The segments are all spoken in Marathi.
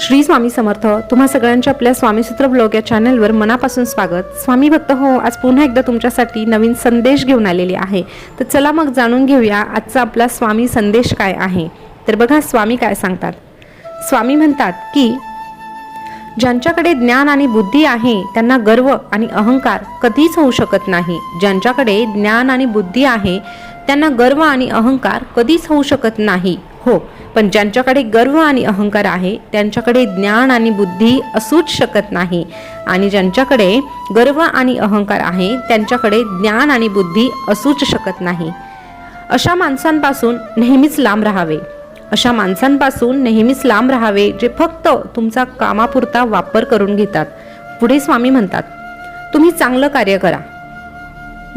श्री स्वामी समर्थ तुम्हा सगळ्यांचे आपल्या स्वामीसूत्र ब्लॉग या चॅनलवर मनापासून स्वागत. स्वामी भक्त हो आज पुन्हा एकदा तुमच्यासाठी नवीन संदेश घेऊन आलेले आहे. तर चला मग जाणून घेऊया आजचा आपला स्वामी संदेश काय आहे. तर बघा स्वामी काय सांगतात. स्वामी म्हणतात की ज्यांच्याकडे ज्ञान आणि बुद्धी आहे त्यांना गर्व आणि अहंकार कधीच होऊ शकत नाही. ज्यांच्याकडे ज्ञान आणि बुद्धी आहे त्यांना गर्व आणि अहंकार कधीच होऊ शकत नाही. हो पण ज्यांच्याकडे गर्व आणि अहंकार आहे त्यांच्याकडे ज्ञान आणि बुद्धी असूच शकत नाही. आणि ज्यांच्याकडे गर्व आणि अहंकार आहे त्यांच्याकडे ज्ञान आणि बुद्धी असूच शकत नाही. अशा माणसांपासून नेहमीच लांब राहावे. अशा माणसांपासून नेहमीच लांब राहावे जे फक्त तुमचा कामापुरता वापर करून घेतात. पुढे स्वामी म्हणतात तुम्ही चांगलं कार्य करा.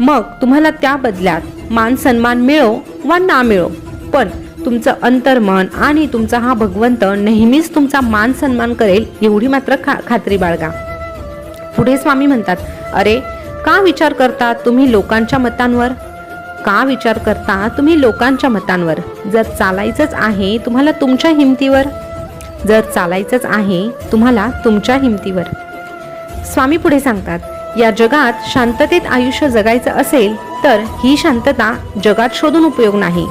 मग तुम्हाला त्या बदल्यात मान सन्मान मिळो वा ना मिळो. पण तुमचं अंतर्मन आणि तुमचा हा भगवंत नेहमीच तुमचा मान सन्मान करेल एवढी मात्र खा खात्री बाळगा. पुढे स्वामी म्हणतात अरे का विचार करता तुम्ही लोकांच्या मतांवर? का विचार करता तुम्ही लोकांच्या मतांवर? जर चालायचंच आहे तुम्हाला तुमच्या हिमतीवर. जर चालायचंच आहे तुम्हाला तुमच्या हिमतीवर. स्वामी पुढे सांगतात या जगात शांततेत आयुष्य जगायचं असेल तर ही शांतता जगात शोधून उपयोग नाही.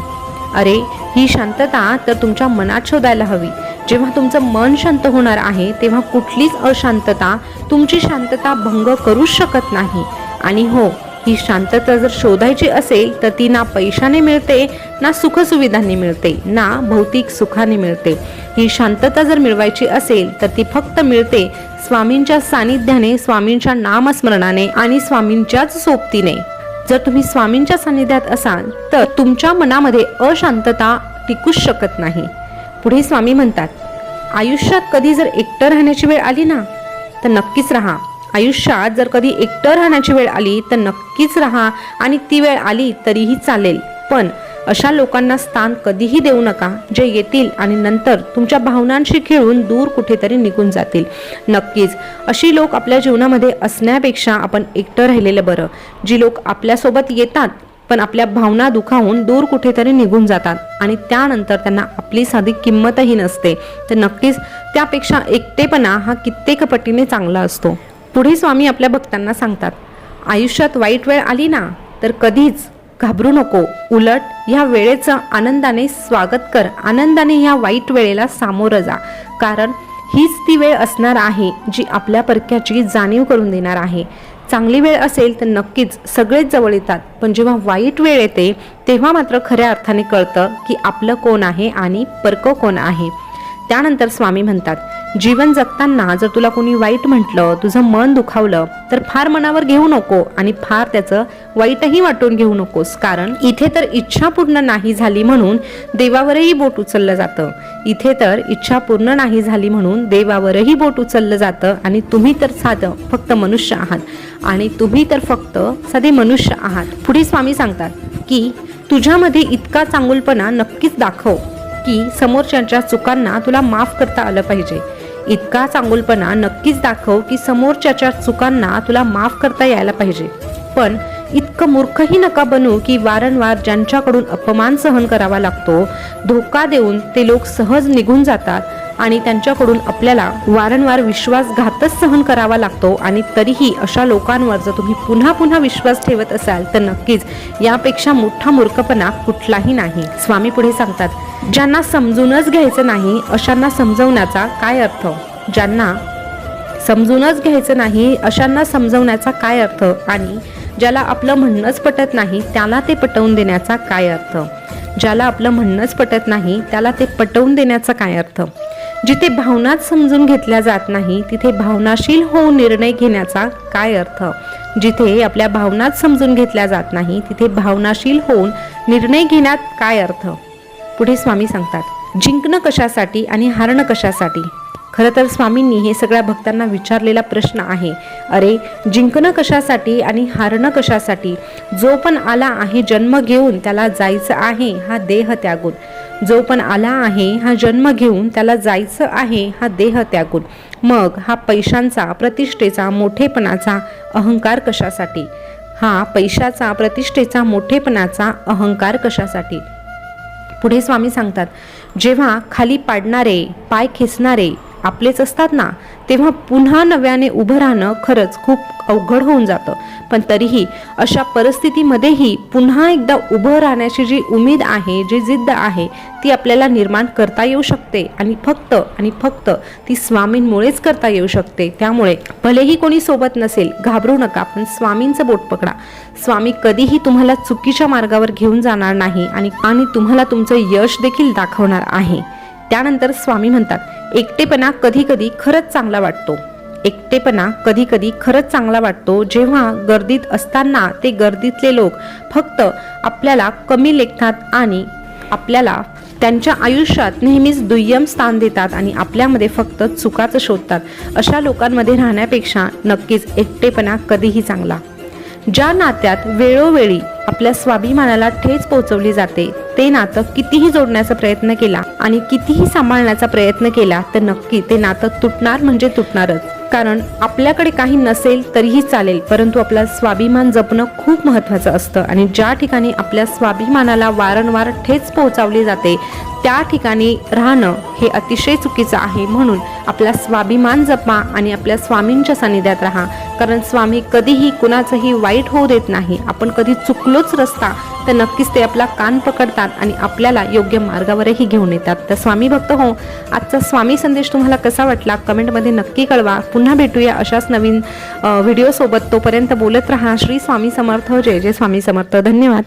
अरे ही शांतता तर तुमच्या मनात शोधायला हवी. जेव्हा तुमचं मन शांत होणार आहे तेव्हा कुठलीच अशांतता तुमची शांतता भंग करूच शकत नाही. आणि हो ही शांतता जर शोधायची असेल तर ती ना पैशाने मिळते ना सुखसुविधांनी मिळते ना भौतिक सुखाने मिळते. ही शांतता जर मिळवायची असेल तर ती फक्त मिळते स्वामींच्या सानिध्याने स्वामींच्या नामस्मरणाने आणि स्वामींच्याच सोबतीने. जर तुम्ही स्वामींच्या सानिध्यात असाल तर तुमच्या मनामध्ये अशांतता टिकूच शकत नाही. पुढे स्वामी म्हणतात आयुष्यात कधी जर एकटं राहण्याची वेळ आली ना तर नक्कीच राहा. आयुष्यात जर कधी एकटं राहण्याची वेळ आली तर नक्कीच राहा आणि ती वेळ आली तरीही चालेल. पण अशा लोकांना स्थान कधीही देऊ नका जे येतील आणि नंतर तुमच्या भावनांशी खेळून दूर कुठेतरी निघून जातील. नक्कीच अशी लोक आपल्या जीवनामध्ये असण्यापेक्षा आपण एकटं राहिलेलं बरं. जी लोक आपल्यासोबत येतात पण आपल्या भावना दुखावून दूर कुठेतरी निघून जातात आणि त्यानंतर त्यांना आपली साधी किंमतही नसते. तर नक्कीच त्यापेक्षा एकटेपणा हा कित्येक पटीने चांगला असतो. पुढे स्वामी आपल्या भक्तांना सांगतात आयुष्यात वाईट वेळ आली ना तर कधीच घाबरू नको. उलट ह्या वेळेचं आनंदाने स्वागत कर. आनंदाने ह्या वाईट वेळेला सामोरं जा. कारण हीच ती वेळ असणार आहे जी आपल्या परक्याची जाणीव करून देणार आहे. चांगली वेळ असेल तर नक्कीच सगळेच जवळ येतात. पण जेव्हा वाईट वेळ येते तेव्हा मात्र खऱ्या अर्थाने कळतं की आपलं कोण आहे आणि परक कोण आहे. त्यानंतर स्वामी म्हणतात जीवन जगताना जर तुला कोणी वाईट म्हटलं तुझं मन दुखावलं तर फार मनावर घेऊ नको आणि फार त्याचं वाईटही वाटून घेऊ नकोस. कारण इथे तर इच्छा पूर्ण नाही झाली म्हणून देवावरही बोट उचललं जातं. इथे तर इच्छा पूर्ण नाही झाली म्हणून देवावरही बोट उचललं जातं आणि तुम्ही तर साधं फक्त मनुष्य आहात. आणि तुम्ही तर फक्त साधे मनुष्य आहात. पुढे स्वामी सांगतात की तुझ्यामध्ये इतका चांगुलपणा नक्कीच दाखव की समोरच्या चुकांना तुला माफ करता आलं पाहिजे. इतका चांगुलपणा नक्कीच दाखव की समोरच्याच्या चुकांना तुला माफ करता यायला पाहिजे. पण इतकं मूर्खही नका बनू की वारंवार ज्यांच्याकडून अपमान सहन करावा लागतो धोका देऊन ते लोक सहज निघून जातात आणि त्यांच्याकडून आपल्याला वारंवार विश्वासघातच सहन करावा लागतो आणि तरीही अशा लोकांवर जर तुम्ही पुन्हा पुन्हा विश्वास ठेवत असाल तर नक्कीच यापेक्षा मोठा मूर्खपणा कुठलाही नाही. स्वामी पुढे सांगतात ज्यांना समजूनच घ्यायचं नाही अशांना समजवण्याचा काय अर्थ? ज्यांना समजूनच घ्यायचं नाही अशांना समजवण्याचा काय अर्थ? आणि ज्याला आपलं म्हणणंच पटत नाही त्याला ते पटवून देण्याचा काय अर्थ? ज्याला आपलं म्हणणंच पटत नाही त्याला ते पटवून देण्याचा काय अर्थ? जिथे भावनाच समजून घेतल्या जात नाही तिथे भावनाशील होऊन निर्णय घेण्याचा काय अर्थ? जिथे आपल्या भावनाच समजून घेतल्या जात नाही तिथे भावनाशील होऊन निर्णय घेण्यात काय अर्थ? पुढे स्वामी सांगतात जिंकणं कशासाठी आणि हारणं कशासाठी? खरं तर स्वामींनी हे सगळ्या भक्तांना विचारलेला प्रश्न आहे. अरे जिंकणं कशासाठी आणि हारणं कशासाठी? जो पण आला आहे जन्म घेऊन त्याला जायचं आहे हा देह त्यागून. जो पण आला आहे हा जन्म घेऊन त्याला जायचं आहे हा देह त्यागून. मग हा पैशांचा प्रतिष्ठेचा मोठेपणाचा अहंकार कशासाठी? हा पैशाचा प्रतिष्ठेचा मोठेपणाचा अहंकार कशासाठी? पुढे स्वामी सांगतात जेव्हा खाली पाडणारे पाय खेचणारे आपलेच असतात ना तेव्हा पुन्हा नव्याने उभं राहणं खरंच खूप अवघड होऊन जातं. पण तरीही अशा परिस्थितीमध्येही पुन्हा एकदा उभं राहण्याची जी उमेद आहे जी जिद्द आहे ती आपल्याला निर्माण करता येऊ शकते आणि फक्त आणि फक्त ती स्वामींमुळेच करता येऊ शकते. त्यामुळे भलेही कोणी सोबत नसेल घाबरू नका पण स्वामींचं बोट पकडा. स्वामी कधीही तुम्हाला चुकीच्या मार्गावर घेऊन जाणार नाही आणि आणि तुम्हाला तुमचं यश देखील दाखवणार आहे. त्यानंतर स्वामी म्हणतात एकटेपणा कधी कधी खरंच चांगला वाटतो. एकटेपणा कधी कधी खरंच चांगला वाटतो. जेव्हा गर्दीत असताना ते गर्दीतले लोक फक्त आपल्याला कमी लेखतात आणि आपल्याला त्यांच्या आयुष्यात नेहमीच दुय्यम स्थान देतात आणि आपल्यामध्ये फक्त चुकाचं शोधतात अशा लोकांमध्ये राहण्यापेक्षा नक्कीच एकटेपणा कधीही चांगला. ज्या नात्यात वेळोवेळी आपल्या स्वाभिमानाला ठेच पोहोचवली जाते ते नातं कितीही जोडण्याचा प्रयत्न केला आणि कितीही सांभाळण्याचा प्रयत्न केला तर नक्की ते नातं तुटणार म्हणजे तुटणारच. कारण आपल्याकडे काही नसेल तरीही चालेल परंतु आपला स्वाभिमान जपणं खूप महत्त्वाचं असतं आणि ज्या ठिकाणी आपल्या स्वाभिमानाला वारंवार ठेच पोहोचवली जाते त्या ठिकाणी राहणं हे अतिशय चुकीचं आहे म्हणून आपला स्वाभिमान जपा आणि आपल्या स्वामींच्या सानिध्यात राहा. कारण स्वामी कधीही कुणाचंही वाईट होऊ देत नाही. आपण कधी चुकलोच रस्ता तर नक्कीच ते आपला कान पकडतात आणि आपल्याला योग्य मार्गावरही घेऊन येतात. तर स्वामी भक्त हो आजचा स्वामी संदेश तुम्हाला कसा वाटला? कमेंटमध्ये नक्की कळवा. पुन्हा भेटूया अशाच नवीन व्हिडिओसोबत तोपर्यंत बोलत राहा. श्री स्वामी समर्थ. जय जय स्वामी समर्थ. धन्यवाद.